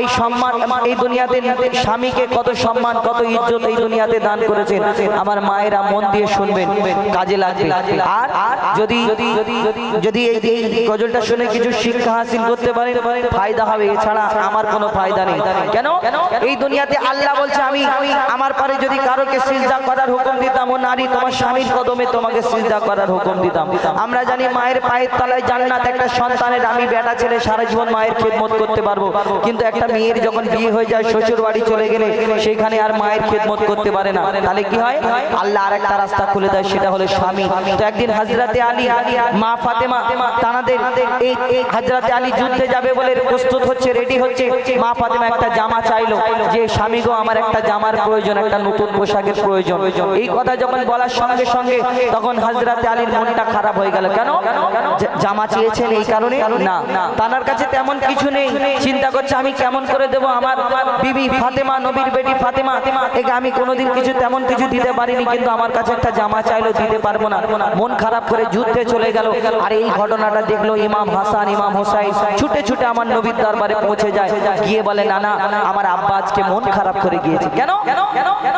এই সম্মান এই দুনিয়াতে স্বামীকে কত সম্মান, কত ইজ্জত এই দুনিয়াতে দান করেছেন। আমার মায়েরা মন দিয়ে শুনবেন, কাজে লাগবে। আর যদি যদি এই গজলটা শুনে কিছু শিক্ষা হাসিল করতে ফায়দা হবে। এছাড়া আমার কোনো ফায়দা নেই। কেন? এই দুনিয়াতে আল্লাহ বলছে, আমি আমার পরে যদি কারোকে সিজদা করার হুকুম দিতাম, ও নারী তোমার স্বামীর কদমে তোমাকে সিজদা করার হুকুম দিতাম। আমরা জানি মায়ের পায়ের তলায় জান্নাত একটা সন্তানের আমি বেটা ছেলে, সারা জীবন মায়ের খেদমত করতে পারব কিন্তু একটা মেয়ের যখন বিয়ে হয়ে যায়, শ্বশুর বাড়ি চলে গেলে সেখানে আর মায়ের খেদমত করতে পারে না। তাহলে কি হয়? আল্লাহ আর একটা রাস্তা খুলে দেয়, সেটা হলো স্বামী। তো একদিন হাজরাতে আলী, মা ফাতেমা, তানাদের এই হাজরাতে আলী যুদ্ধে যাবে বলে প্রস্তুত হচ্ছে, রেডি হচ্ছে। মা ফাতেমা একটা জামা চাইলো, যে, স্বামী গো, আমার একটা জামার প্রয়োজন, একটা নতুন পোশাকের প্রয়োজন। এই কথা যখন বলার সঙ্গে সঙ্গে তখন হাজরাতে আলীর মনটা খারাপ হয়ে গেল। কেন? জামা চেয়েছেন এই কারণে? না। তানার কাছে তেমন কিছু নেই। চিন্তা করছে, আমি কেমন করে দেব? আমার বিবি ফাতেমা, নবীর বেটি ফাতেমা, একে আমি কোনোদিন কিছু তেমন কিছু দিতে পারিনি, কিন্তু আমার কাছে একটা জামা চাইলো, দিতে পারব না। মন খারাপ করে যুদ্ধে চলে গেল। আর এই ঘটনাটা দেখল ইমাম হাসান, ইমাম হোসাইন। ছুটে ছুটে আমার নবীর দরবারে পৌঁছে যায়। গিয়ে বলে না না আমার আব্বা আজকে মন খারাপ করে গিয়েছে। কেন?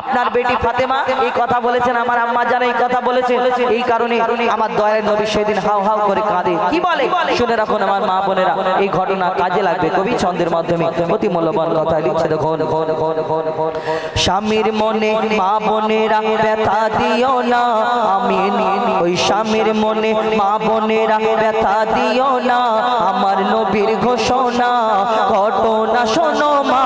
আপনার বেটি ফাতেমা এই কথা বলেছেন, আমার আম্মা যারা এই কথা বলেছে, এই কারণে আমার দয়ার নবী সেদিন হাও হাও করে কাঁদে। কি বলে? শুনে রাখুন আমার মা বোনেরা, এই ঘটনা কাজে লাগবে। কবি ছন্দের মাধ্যমে। অতি মূল্যবান কথা লিখছে, দেখুন। স্বামীর মনে মা বোনেরা ব্যথা দিও না। আমি ওই স্বামীর মনে মা বোনেরা ব্যথা দিও না। আমার নবীর ঘোষণা, ঘটনা শোনো মা।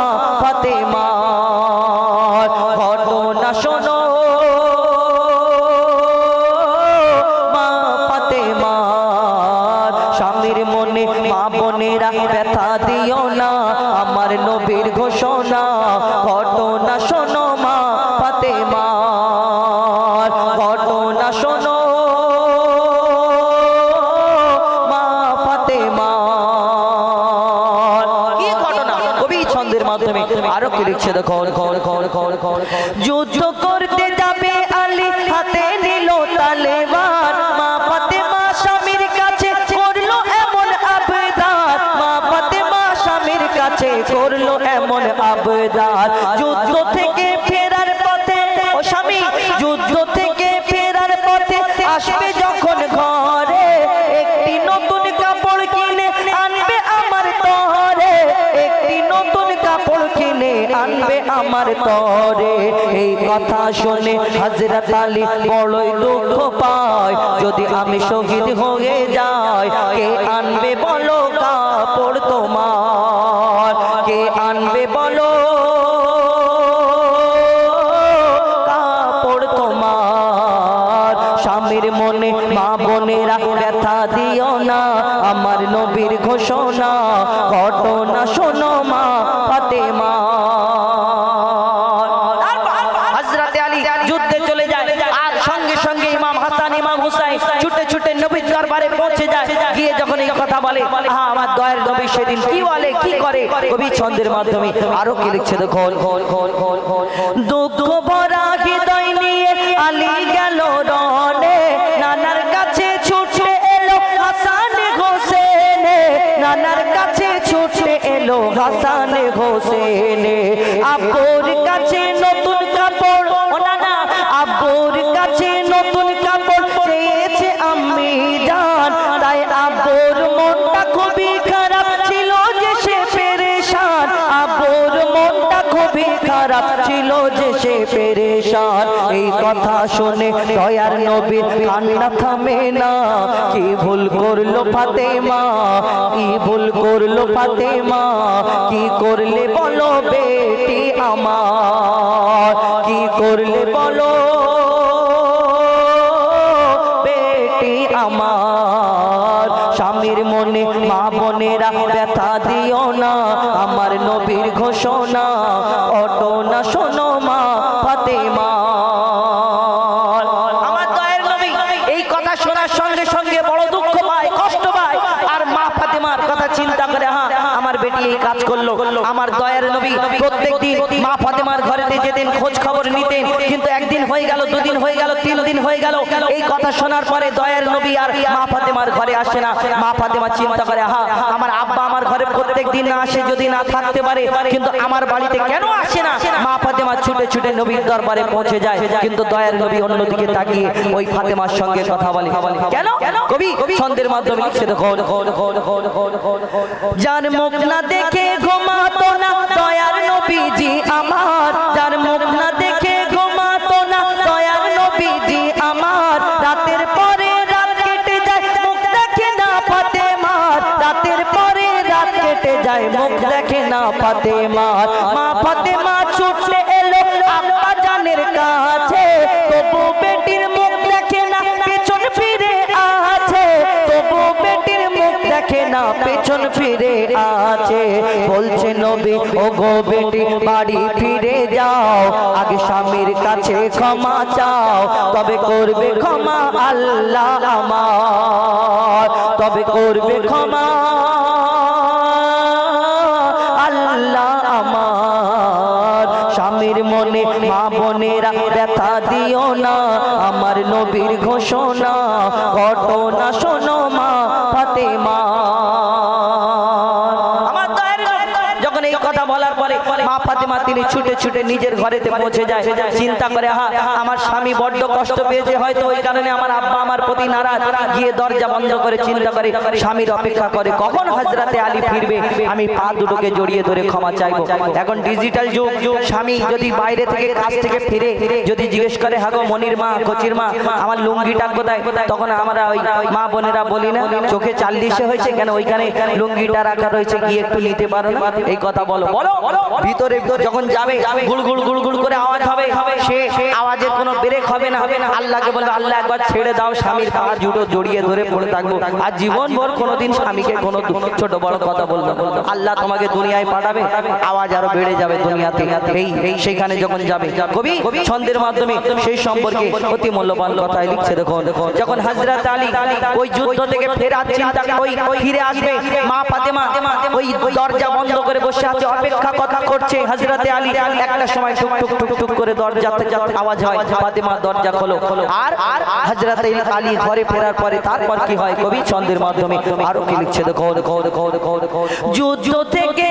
এমন যুদ্ধ থেকে ফেরার পথে, ও স্বামী, যুদ্ধ থেকে ফেরার পথে আসবে যখন ঘরে, একটি নতুন কাপড় কিনে আনবে আমার তরে, একটি নতুন কাপড় কিনে আনবে আমার তরে। এই কথা শুনে হাজরত আলী বড়ই দুঃখ পায়। যদি আমি শহীদ হয়ে যাই, কে আনবে বলো? সেদিন কি বলে, কি করে? কবি ছন্দের মাধ্যমে আরও কি লিখছে দেখো দুঃখ ভরা হৃদয় নিয়ে আলী গেল রনে নানার কাছে ছুটে এলো হাসান হোসেনে, নানার কাছে ছুটে এলো হাসান হোসেনে। আব্বুর কথা শুনে দয়ার নবীর কান্না থামে না। কি ভুল করল ফাতেমা? কি ভুল করল ফাতেমা? কি করলে বলো বেটি আমার? কি করলে বলো বেটি আমার? স্বামীর মনে মা বোনেরা ব্যথা দিও না। আমার নবীর ঘোষণা এই কাজ করল আমার দয়ার নবী প্রত্যেকদিন মা ফাতেমার ঘরেতে যেতেন খোঁজ খবর নিতেন কিন্তু একদিন হয়ে গেল দুদিন হয়ে গেল তিন দিন হয়ে গেল এই কথা শোনার পরে দয়ার নবী আর মা ফাতেমার ঘরে আসে না মা ফাতেমা চিন্তা করে হা আমার আব্বা আমার ঘরে প্রত্যেক দিন না আসে যদি না থাকতে পারে কিন্তু আমার বাড়িতে কেন আসে না মা ফাতেমা ছুটে ছুটে নবীর দরবারে পৌঁছে যায় কিন্তু দয়ার নবী অন্যদিকে তাকিয়ে ওই ফাতেমার সঙ্গে কথা বলে কেন কবি ছন্দের মাধ্যমে লিখছে যার দেখে ঘুমাতো না, দয়ার নবীজি আমার। যার মুখ না দেখে ঘুমাতো না, দয়ার নবীজি আমার। রাতের পরে রাত কেটে যায়, মুখ দেখে না ফাতেমার। রাতের পরে রাত কেটে যায়, মুখ দেখে না ফাতেমার। মা ফাতেমা ছুটলে এলো আব্বা জানের কাছে। তবু বেটির মুখ দেখে না, পেছন ফিরে আছে। তবু বেটির মুখ দেখে না, পেছন ফিরে আছে। বলছে নবী ও গো বেটি, বাড়ি ফিরে যাও। আগে স্বামীর কাছে ক্ষমা চাও। তবে করবে ক্ষমা আল্লাহ আমার। তবে করবে ক্ষমা স্বামীর মনে, মা বোনেরা ব্যথা দিও না। আমার নবীর ঘোষণা ঘটনা ফাতেমা তিনি ছুটে নিজের ঘরেতে পৌঁছে যায়। চিন্তা করে হা আমার স্বামী বড্ড কষ্ট পেয়েছে। হয়তো ওই কারণে আমার আব্বা আমার প্রতি নারাজ। গিয়ে দরজা বন্ধ করে চিন্তা করে, স্বামীর অপেক্ষা করে, কখন হাজরাতে আলী ফিরবে? আমি পা দুটোকে জড়িয়ে ধরে ক্ষমা চাইব। এখন ডিজিটাল যুগ। স্বামী যদি বাইরে থেকে কাজ থেকে ফিরে, যদি জিজ্ঞেস করে, হাগো মনির মা, কচির মা, আমার লুঙ্গিটা কোথায়? তখন আমরা ওই মা বোনেরা বলি না, চোখে চাল চাল্লিশে হয়েছে কেন? ওইখানে লুঙ্গিটা রাখা রয়েছে, গিয়ে একটু নিতে পারো এই কথা বলো বলো। ভিতরে যখন যাবে আল্লাহ তোমাকে দুনিয়ায় পাঠাবে। আওয়াজ আরও বেড়ে যাবে দুনিয়াতে। সেখানে যখন যাবে। কবি, ছন্দের মাধ্যমে সেই সম্পর্কে অতি মূল্যবান কথাই লিখছে। দেখো যখন হযরত আলী ওই যুদ্ধ থেকে ফিরে আসবে, মা ফাতেমা ওই দরজা বন্ধ করে বসে আছে, অপেক্ষা কথা করছে হযরতে আলী। একটা সময় টুক টুক টুক টুক করে দরজাতে আওয়াজ হয় ফাতেমা দরজা খোলো। আর হযরতে আলী ঘরে ফেরার পরে তারপর কি হয়? কবি ছন্দের মাধ্যমে। আরও কি লিখছে দেখো। দেখো দেখো দেখো যুদ্ধ থেকে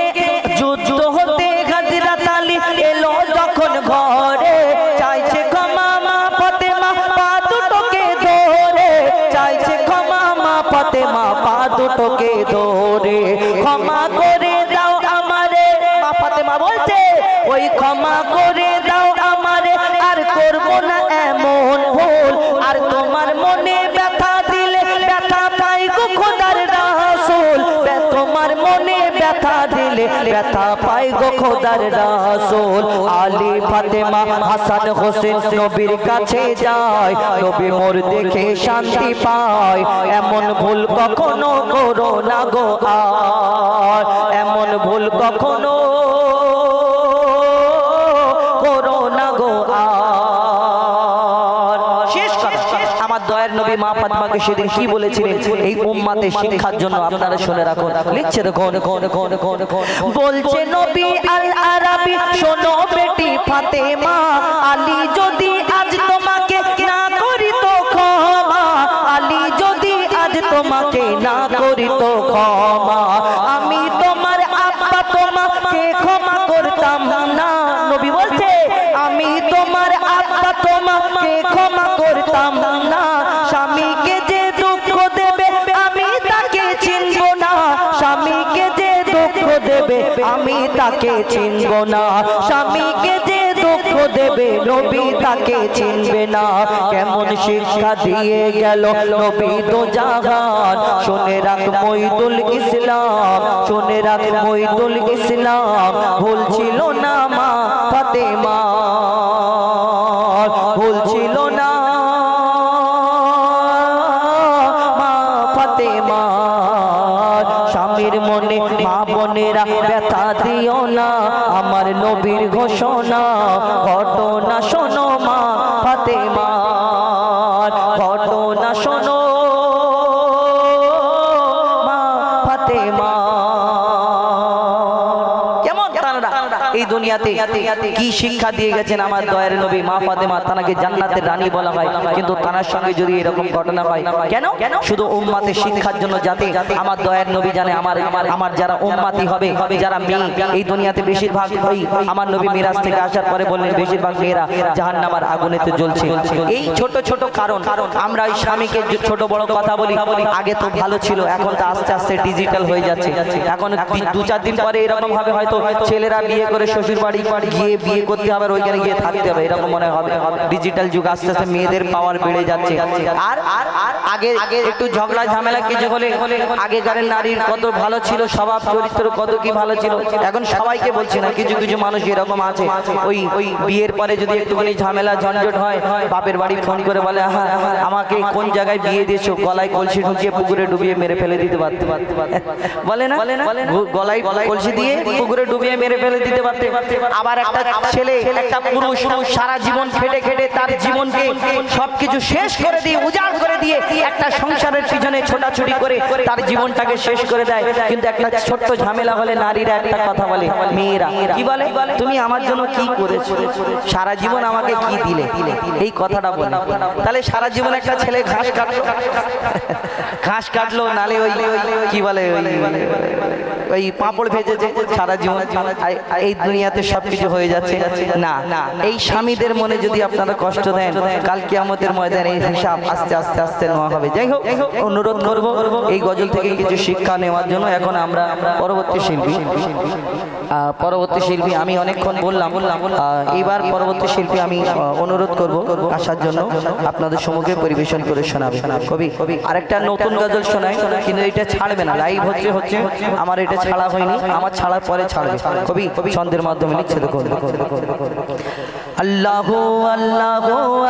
যুদ্ধ হতে হযরত আলী এলো যখন ঘরে। চাইছে ক্ষমা মা ফাতেমা পা দুটোকে ধরে। চাইছে ক্ষমা মা ফাতেমা পা দুটোকে ধরে। ক্ষমা করে দাও আমারে। মা ফাতেমা বলছে ওই ক্ষমা করে দাও আমারে, আর করব না এমন ভুল। আর তোমার মনে ব্যথা দিলে ব্যথা পাই গো খোদার রাসূল। তোমার মনে ব্যথা দিলে ব্যথা পাই গো খোদার রাসূল। আলী ফাতেমা হাসান হোসেন নবীর কাছে যায়, নবী মোর দেখে শান্তি পায়। এমন ভুল কখনো করো না গো আর, এমন ভুল কখনো আমার নবী মা ফাতেমাকে সেদিন কি বলেছিলেন? এই উম্মাতে শিক্ষার জন্য আপনারা শুনে রাখুন। লিখছে দেখো দেখো দেখো দেখো দেখো বলছে নবী আল আরাবি শোনো বেটি ফাতেমা, আলী যদি আজ তোমাকে না করি তো ক্ষমা, আলী যদি আজ তোমাকে না করি তো ক্ষমা, আমি তোমার আব্বা তোমাকে ক্ষমা করতাম না। নবী বলছে, আমি তোমার আব্বা তোমাকে ক্ষমা করতাম না। তাকে চিনব না। স্বামীকে যে দুঃখ দেবে, নবী তাকে চিনবে না। কেমন শিক্ষা দিয়ে গেল নবী তো জাহান। শুনে রাখ মইদুল ইসলাম, শুনে রাখ মইদুল ইসলাম। ভুল ছিল না মা ফাতেমা। মা বোনেরা ব্যথা দিও না। আমার নবীর ঘোষণা ঘটনা শোনো মা। দুনিয়াতে কি শিক্ষা দিয়ে গেছেন আমার দয়ার নবী? মা ফাতেমা তানাকে জান্নাতের রানী বলা হয়। কিন্তু তানার সঙ্গে যদি এরকম ঘটনা হয়, কেন? শুধু উম্মাতে শিক্ষার জন্য যাতে আমার দয়ার নবী জানে আমার আমার যারা উম্মাতি হবে, যারা মেয়ে, এই দুনিয়াতে বেশিরভাগ ওই আমার নবী মিরাজ থেকে আসার পরে বললেন, বেশিরভাগ মেয়েরা জাহান্নামার আগুনেতে জ্বলছে। এই ছোট ছোট কারণ কারণ আমরা ওই স্বামীকে ছোট, বড় কথা বলি, আগে তো ভালো ছিল, এখন তো আস্তে আস্তে ডিজিটাল হয়ে যাচ্ছে। এখন দু, চার দিন পরে এরকম ভাবে হয়তো ছেলেরা বিয়ে করে শ্বশুর বাড়ি গিয়ে বিয়ে করতে হবে, ওইখানে গিয়ে থাকতে হবে, এরকম মনে হবে। ডিজিটাল যুগ আস্তে আস্তে মেয়েদের পাওয়ার বেড়ে যাচ্ছে। আর আগে আগে একটু ঝগড়া, ঝামেলা, কিছু হলে আগেকার নারীর কত ভালো ছিল, স্বভাব, চরিত্র কত কি ভালো ছিল, এখন সবাইকে বলছি না, কিছু কিছু মানুষ এরকম আছে। ওই ওই বিয়ের পরে যদি একটুখানি ঝামেলা, ঝঞ্ঝট হয়, বাপের বাড়ি ফোন করে বলে হ্যাঁ আমাকে কোন জায়গায় বিয়ে দিয়েছ? গলায় কলসি ঢুকিয়ে পুকুরে ডুবিয়ে মেরে ফেলে দিতে পারতে। বলে না? গলায় কলসি দিয়ে পুকুরে ডুবিয়ে মেরে ফেলে দিতে পারতে? আবার একটা ছেলে একটা পুরুষ সারা জীবন খেটে খেটে তার জীবনকে সবকিছু শেষ করে দিয়ে উজাড় করে দিয়ে একটা সংসারের পিছনে ছোটাছুটি করে তার জীবনটাকে শেষ করে দেয় কিন্তু একটা ছোট্ট ঝামেলা হলে নারীরা একটা কথা বলে মেয়েরা কি বলে তুমি আমার জন্য কি করেছ সারা জীবন আমাকে কি দিলে এই কথাটা বলে তাহলে সারা জীবন একটা ছেলে ঘাস কাটলো ঘাস কাটলো নালে ওই কি বলে ওই ওই পাঁপড় ভেজেছে সারা জীবন এই দুনিয়াতে সবকিছু হয়ে যাচ্ছে? না। এই স্বামীদের মনে যদি আপনারা কষ্ট দেন ময়দানে এই হিসাব আস্তে আস্তে আস্তে নেওয়া হবে। যাই হোক, অনুরোধ এই গজল থেকে কিছু শিক্ষা নেওয়ার জন্য এখন আমরা পরবর্তী শিল্পী। পরবর্তী শিল্পী আমি অনেকক্ষণ বললাম। এবার পরবর্তী শিল্পী আমি অনুরোধ করব আসার জন্য। আপনাদের সম্মুখে পরিবেশন করে শোনাবে। কবি, আরেকটা নতুন গজল শোনায় কিন্তু এটা ছাড়বে না। লাইভ হচ্ছে হচ্ছে। আমার এটা ছাড়া হয়নি, আমার ছাড়ার পরে ছাড়বে। কবি, ছন্দের মাধ্যমে লিখছে দেখো আল্লাহ আল্লাহ আল্লাহ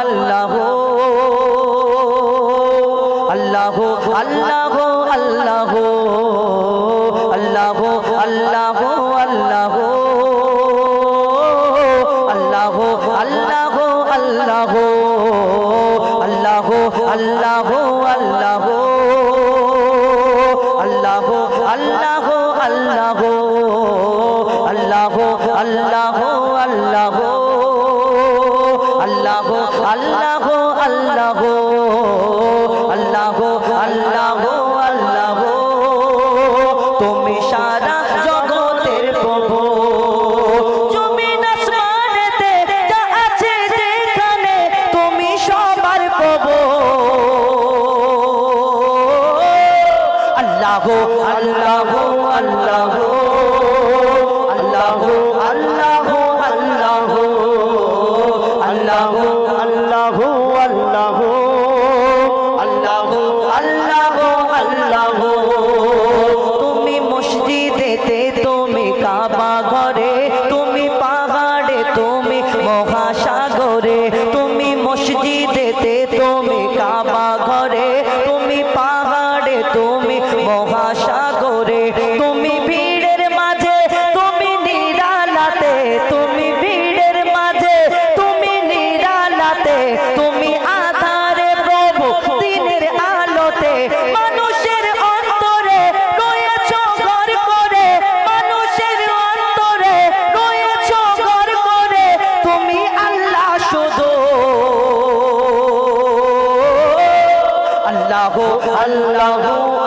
আল্লাহ আল্লাহ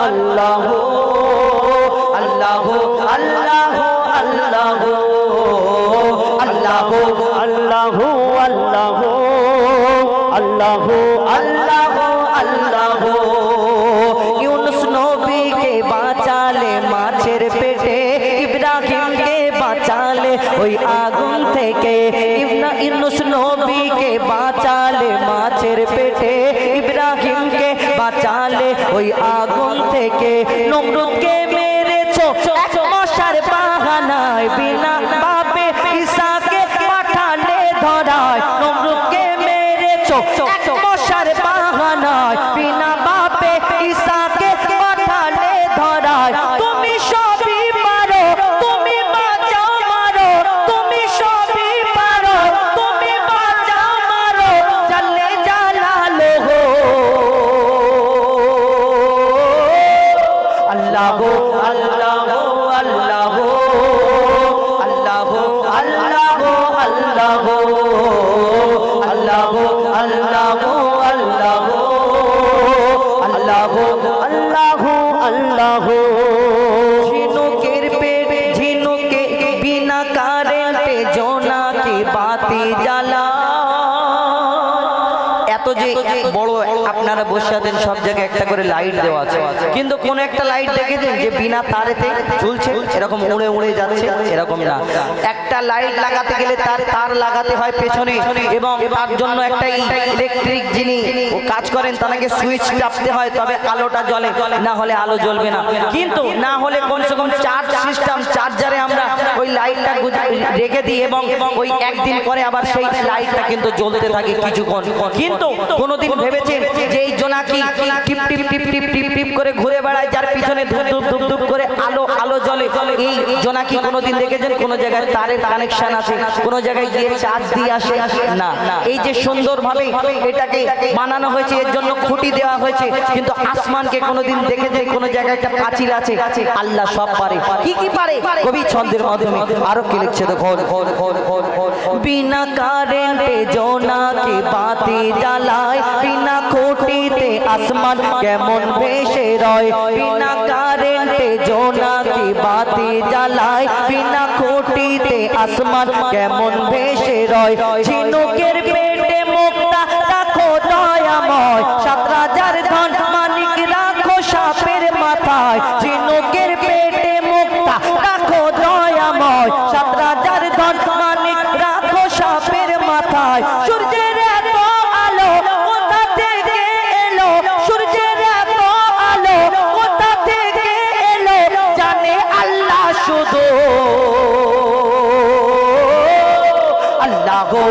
আল্লাহ আল্লাহ আল্লাহ আল্লাহ আল্লাহ আল্লাহ আল্লাহ আল্লাহ আল্লাহ আল্লাহ ইউনুস নবীকে বাঁচালে মাছের পেটে ইব্রাহিমকে বাঁচালে ওই আগুন থেকে ইবনা ইউনুস ওই আগুন থেকে নমরুদকে কাজ করেন, তাকে সুইচ হয়, তবে আলোটা না হলে আলো জ্বলবে না। কিন্তু না হলে কমসে কম চার্জ সিস্টেম চার্জারে আমরা ওই লাইটটা রেখে দিই এবং ওই একদিন পরে আবার সেই লাইটটা কিন্তু জ্বলতে থাকে কিছুক্ষণ। কিন্তু কোনোদিন ভেবেছেন যে এই জোনাকি টিপ টিপ টিপ টিপ টিপ টিপ করে ঘুরে বেড়ায় যার পিছনে ধূপ ধূপ ধূপ ধূপ করে আলো আলো জ্বলে। এই জোনাকি কোনোদিন দেখেছেন? কোনো জায়গায় তারের কানেকশন আছে কোনো জায়গায় গিয়ে চার্জ দিয়ে আসে? না। এই যে সুন্দরভাবে এটাকে বানানো হয়েছে এর জন্য খুঁটি দেওয়া হয়েছে কিন্তু আসমানকে কোনোদিন দেখেছে কোনো জায়গায় একটা পাঁচিল আছে? আল্লাহ সব পারে। কি কি পারে? কবি ছন্দের মাধ্যমে আরও কি লিখছে দেখো বিনা কারেন্টে জোনাকি বাতি জ্বালায় বিনা খুঁটিতে আসমান কেমন ভেসে রয়? বিনা কারেন্টে জোনাকি বাতি জ্বালায়? বিনা খুঁটিতে আসমান কেমন ভেসে রয়? ঝিনুকের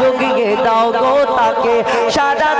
জুগিয়ে দাও গো তাকে। সারা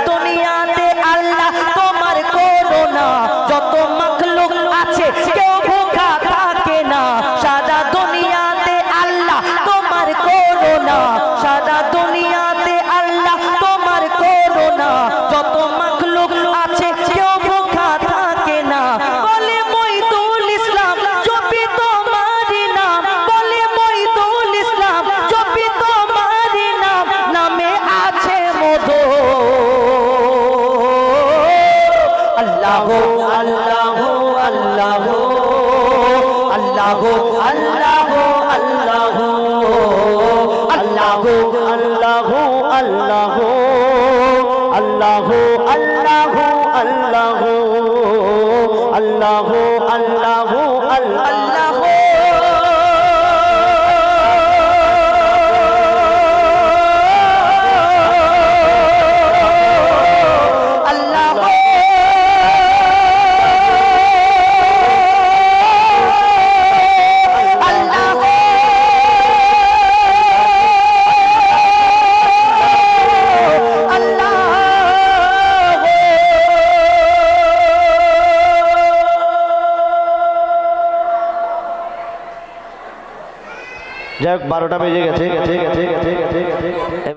যাই হোক বারোটা বেজে গেছে গেছে গেছে গেছে গেছে গেছে